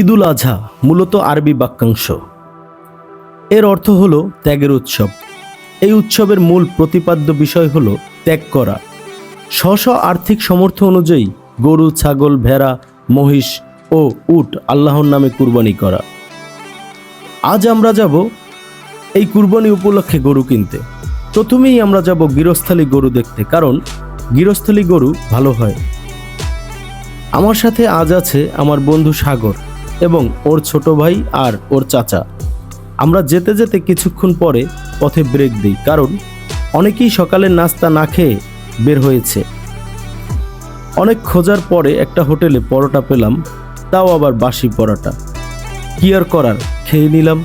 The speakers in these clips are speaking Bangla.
ঈদুল আজহা মূলত আরবি বাক্যাংশ। এর অর্থ হল ত্যাগের উৎসব। এই উৎসবের মূল প্রতিপাদ্য বিষয় হল ত্যাগ করা। স্ব আর্থিক সমর্থ অনুযায়ী গরু, ছাগল, ভেড়া, মহিষ ও উট আল্লাহর নামে কুরবানি করা। আজ আমরা যাব এই কুরবানি উপলক্ষে গরু কিনতে। প্রথমেই আমরা যাব গৃহস্থলী গরু দেখতে, কারণ গৃহস্থলী গরু ভালো হয়। আমার সাথে আজ আছে আমার বন্ধু সাগর। এবং ওর ছোট ভাই আর ওর চাচা। আমরা যেতে যেতে কিছুক্ষণ পরে পথে ব্রেক দিই, কারণ অনেকেই সকালের নাস্তা না খেয়ে বের হয়েছে। অনেক খোঁজার পরে একটা হোটেলে পরোটা পেলাম, তাও আবার বাসি পরোটা। কি আর করার, খেয়ে নিলাম।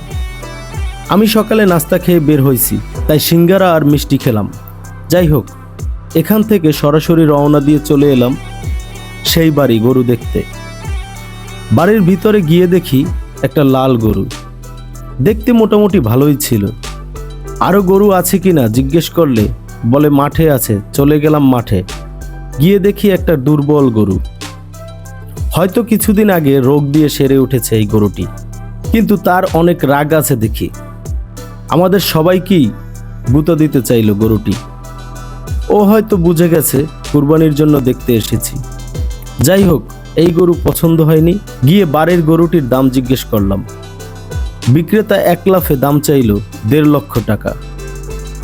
আমি সকালে নাস্তা খেয়ে বের হয়েছি, তাই সিঙ্গারা আর মিষ্টি খেলাম। যাই হোক, এখান থেকে সরাসরি রওনা দিয়ে চলে এলাম সেই বাড়ি গরু দেখতে। বাড়ির ভিতরে গিয়ে দেখি একটা লাল গরু। দেখতে মোটামুটি ভালোই ছিল। আরও গরু আছে কি না জিজ্ঞেস করলে বলে, মাঠে আছে, চলে গেলাম মাঠে। গিয়ে দেখি একটা দুর্বল গরু। হয়তো কিছুদিন আগে রোগ দিয়ে সেরে উঠেছে এই গরুটি, কিন্তু তার অনেক রাগ আছে দেখি। আমাদের সবাইকেই গুঁতো দিতে চাইল গরুটি। ও হয়তো বুঝে গেছে, কুরবানির জন্য দেখতে এসেছি। যাই হোক এই গরু পছন্দ হয়নি গিয়ে বাড়ির গরুটির দাম জিজ্ঞেস করলাম। বিক্রেতা এক লাফে দাম চাইল দেড় লক্ষ টাকা।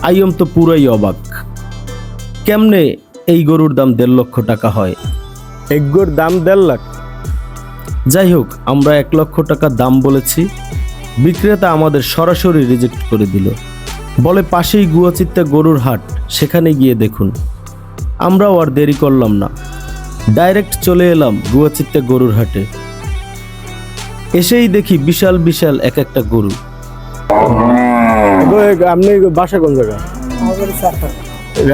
আইয়ম তো পুরাই অবাক। কেমনে এই গরুর দাম দেড় লক্ষ টাকা হয়? এগ্গোর দাম দেড় লাখ। যাই হোক আমরা এক লক্ষ টাকা দাম বলেছি। বিক্রেতা আমাদের সরাসরি রিজেক্ট করে দিল। বলে পাশেই গুয়াচিত্তা গরুর হাট সেখানে গিয়ে দেখুন। আমরাও আর দেরি করলাম না। ডাইরেক্ট চলে এলাম গুয়াচিত্তা গরুর হাটে। এসেই দেখি বিশাল বিশাল এক একটা গরু। আপনি বাসা কোন জায়গা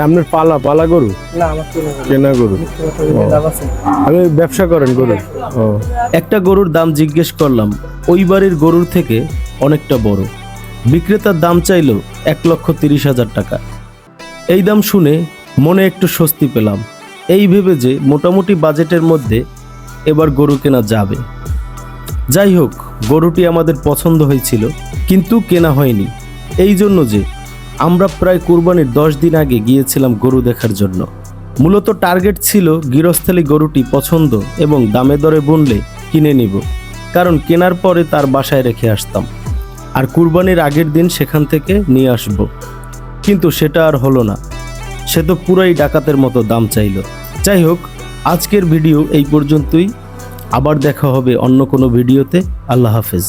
আপনার পালা পালা গরু? না আমার কিনে গরু। আমি ব্যবসা করেন গরু ও। একটা গরুর দাম জিজ্ঞেস করলাম ওই বাড়ির গরুর থেকে অনেকটা বড়। বিক্রেতার দাম চাইল এক লক্ষ তিরিশ হাজার টাকা। এই দাম শুনে মনে একটু স্বস্তি পেলাম। এই ভেবে যে মোটামুটি বাজেটের মধ্যে এবার গরু কেনা যাবে। যাই হোক, গরুটি আমাদের পছন্দ হয়েছিল, কিন্তু কেনা হয়নি। এই জন্য যে আমরা প্রায় কুরবানির দশ দিন আগে গিয়েছিলাম গরু দেখার জন্য। মূলত টার্গেট ছিল গৃহস্থলী গরুটি পছন্দ এবং দামে দরে বুনলে কিনে নিব, কারণ কেনার পরে তার বাসায় রেখে আসতাম। আর কুরবানির আগের দিন সেখান থেকে নিয়ে আসব। কিন্তু সেটা আর হলো না। সে তো পুরাই ডাকাতের মতো দাম চাইল। যাই হোক আজকের ভিডিও এই পর্যন্তই। আবার দেখা হবে অন্য কোনো ভিডিওতে। আল্লাহ হাফেজ।